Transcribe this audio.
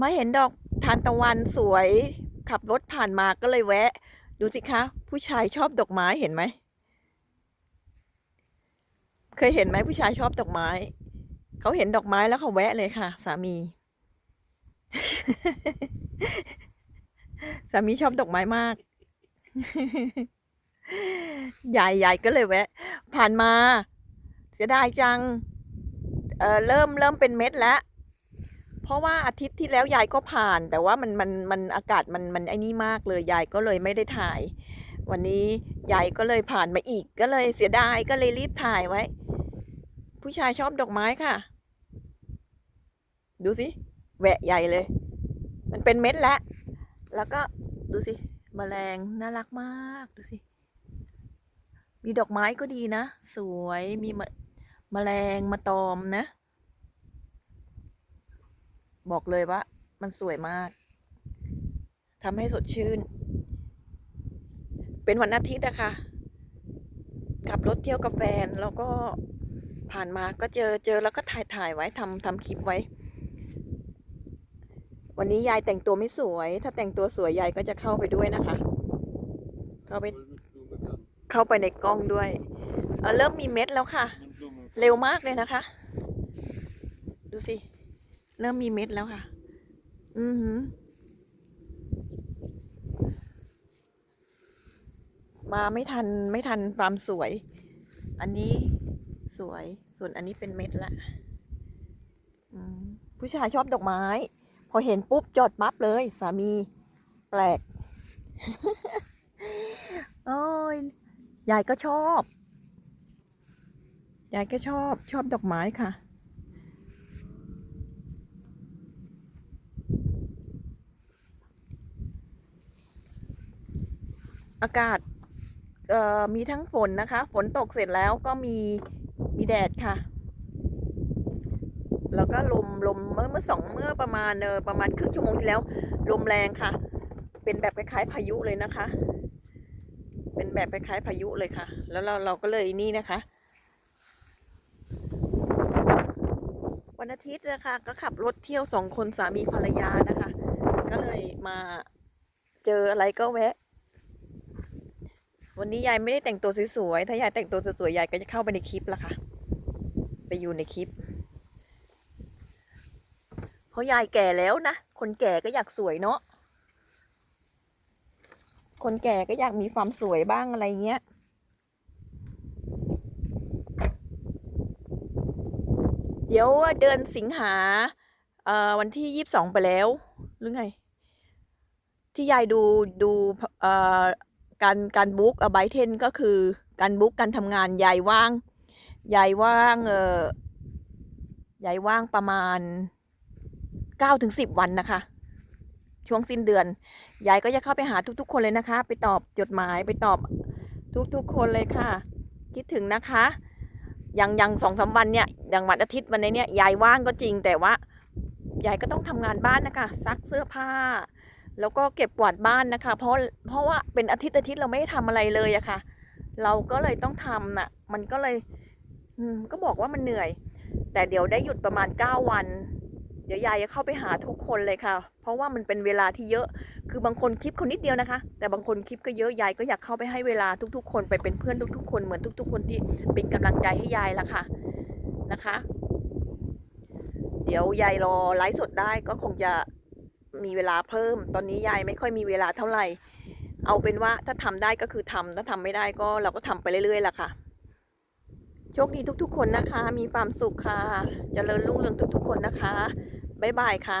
มาเห็นดอกทานตะวันสวย ขับรถผ่านมาก็เลยแวะ ดูสิคะ ผู้ชายชอบดอกไม้เห็นไหม เคยเห็นไหมผู้ชายชอบดอกไม้ เขาเห็นดอกไม้แล้วเขาแวะเลยค่ะ สามี สามีชอบดอกไม้มากยายยายก็เลยแวะ ผ่านมา เสียดายจังเออเริ่มเริ่มเป็นเม็ดแล้ว ราะว่าอาทิตย์ที่แล้วยายก็ผ่าน แต่ว่ามันมันมันอากาศมันมันไอ้นี่มากเลยยายก็เลยไม่ได้ถ่าย วันนี้ยายก็เลยผ่านมาอีกก็เลยเสียดายก็เลยรีบถ่ายไว้ ผู้ชายชอบดอกไม้ค่ะ ดูสิแหวะใหญ่เลย มันเป็นเม็ดแล้วแล้วก็ดูสิแมลงน่ารักมากดูสิ มีดอกไม้ก็ดีนะ สวยมีมแมลงมาตอมนะ บอกเลยว่า มันสวยมากทำให้สดชื่น เป็นวันอาทิตย์อะคะขับรถเที่ยวกับแฟนแล้วก็ผ่านมาก็เจอเจอแล้วก็ถ่ายถ่ายไว้ทำทำคลิปไว้ วันนี้ยายแต่งตัวไม่สวย ถ้าแต่งตัวสวยยายก็จะเข้าไปด้วยนะคะ เข้าไป เข้าไปในกล้องด้วยเเริ่มมีเม็ดแล้วค่ะ เร็วมากเลยนะคะ ดูสิ เริ่มมีเม็ดแล้วค่ะ อือหือมาไม่ทันไม่ทันความสวย อันนี้สวย ส่วนอันนี้เป็นเม็ดละผู้ชายชอบดอกไม้ พอเห็นปุ๊บจอดปั๊บเลย สามีแปลก โอ้ยยายก็ชอบ ยายก็ชอบชอบดอกไม้ค่ะ อากาศมีทั้งฝนนะคะ ฝนตกเสร็จแล้วก็มีมีแดดค่ะ แล้วก็ลมลมเมื่อเมื่อสองเมื่อประมาณเออประมาณครึ่งชั่วโมงที่แล้ว ลมแรงค่ะ เป็นแบบคล้ายๆพายุเลยนะคะ เป็นแบบคล้ายๆพายุเลยค่ะ แล้วเราเราก็เลยนี่นะคะ วันอาทิตย์นะคะก็ขับรถเที่ยวสองคนสามีภรรยานะคะ ก็เลยมาเจออะไรก็แวะ วันนี้ยายไม่ได้แต่งตัวสวยๆ ถ้ายายแต่งตัวสวยๆ ยายก็จะเข้าไปในคลิปละค่ะ ไปอยู่ในคลิป เพราะยายแก่แล้วนะ คนแก่ก็อยากสวยเนาะ คนแก่ก็อยากมีความสวยบ้างอะไรเงี้ย เดี๋ยวเดือนสิงหาอ่อวันที่ยี่สิบสองไปแล้ว หรือไง ที่ยายดูดูอ่อ การการบุ๊กไบเทนก็คือการบุ๊กการทำงานยายว่างยายว่างเอ่อยายว่างประมาณเก้าถึงสิบวันนะคะ ช่วงสิ้นเดือน ยายก็จะเข้าไปหาทุกๆ คนเลยนะคะ ไปตอบจดหมายไปตอบทุกๆ คนเลยค่ะ คิดถึงนะคะอย่างอย่างสองสามวันเนี่ยอย่างวันอาทิตย์วันนี้เนี่ยยายว่างก็จริงแต่ว่ายายก็ต้องทำงานบ้านนะคะซักเสื้อผ้า แล้วก็เก็บกวาดบ้านนะคะ เพราะเพราะว่าเป็นอาทิตย์อาทิตย์เราไม่ได้ทำอะไรเลยอะค่ะ เราก็เลยต้องทำน่ะ มันก็เลยก็บอกว่ามันเหนื่อย แต่เดี๋ยวได้หยุดประมาณเก้าวัน เดี๋ยวยายจะเข้าไปหาทุกคนเลยค่ะ เพราะว่ามันเป็นเวลาที่เยอะ คือบางคนคลิปคนนิดเดียวนะคะ แต่บางคนคลิปก็เยอะยายก็อยากเข้าไปให้เวลาทุกๆ คนไปเป็นเพื่อนทุกๆ คนเหมือนทุก ๆ คนที่เป็นกำลังใจให้ยายละค่ะนะคะ เดี๋ยวยายรอไลฟ์สดได้ก็คงจะ มีเวลาเพิ่ม ตอนนี้ยายไม่ค่อยมีเวลาเท่าไหร่ เอาเป็นว่าถ้าทำได้ก็คือทำถ้าทำไม่ได้ก็เราก็ทำไปเรื่อยๆล่ะค่ะ โชคดีทุกๆ คนนะคะ มีความสุขค่ะเจริญรุ่งเรืองทุกๆ คนนะคะบ๊ายบายค่ะ